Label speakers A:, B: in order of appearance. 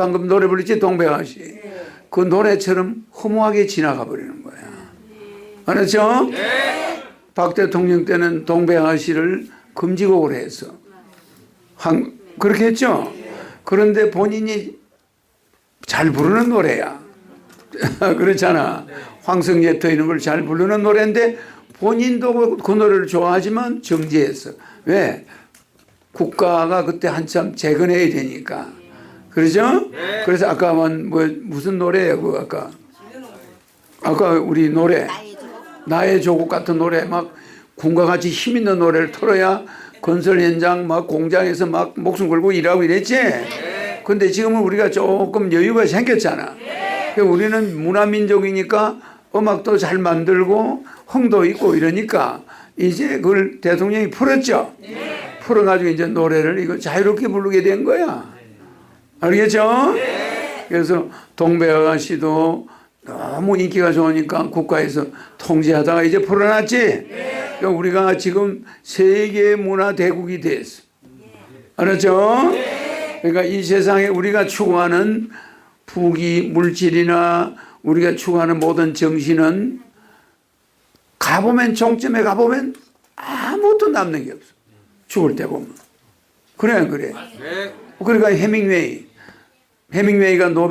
A: 방금 노래 불렀지 동백아가씨. 그 노래처럼 허무하게 지나가 버리는 거야. 알았죠? 박 대통령 때는 동백아가씨를 금지곡을 했어. 한, 그렇게 했죠? 그런데 본인이 잘 부르는 노래야. 그렇잖아. 황성예터 이런 걸 잘 부르는 노래인데 본인도 그- 그 노래를 좋아하지만 정지했어. 왜? 국가가 그때 한참 재건해야 되니까. 그러죠? 그래서 아까 만뭐 무슨 노래예요? 그 아까 아까 우리 노래 나의 조국 같은 노래 막 군과 같이 힘 있는 노래를 틀어야 건설 현장 막 공장에서 막 목숨 걸고 일하고 이랬지. 근데 지금은 우리가 조금 여유가 생겼잖아. 그러니까 우리는 문화민족이니까 음악도 잘 만들고 흥도 있고 이러니까 이제 그걸 대통령이 풀었죠. 풀어가지고 이제 노래를 이거 자유롭게 부르게 된 거야. 알겠죠? 그래서 동백아가씨도 너무 인기가 좋으니까 국가에서 통제하다가 이제 풀어놨지. 그러니까 우리가 지금 세계 문화 대국이 됐어. 알았죠? 그러니까 이 세상에 우리가 추구하는 부귀 물질이나 우리가 추구하는 모든 정신은 가보면 종점에 가보면 아무것도 남는 게 없어. 죽을 때 보면. 그래 안 그래? 그러니까 해밍웨이 해밍웨이가 노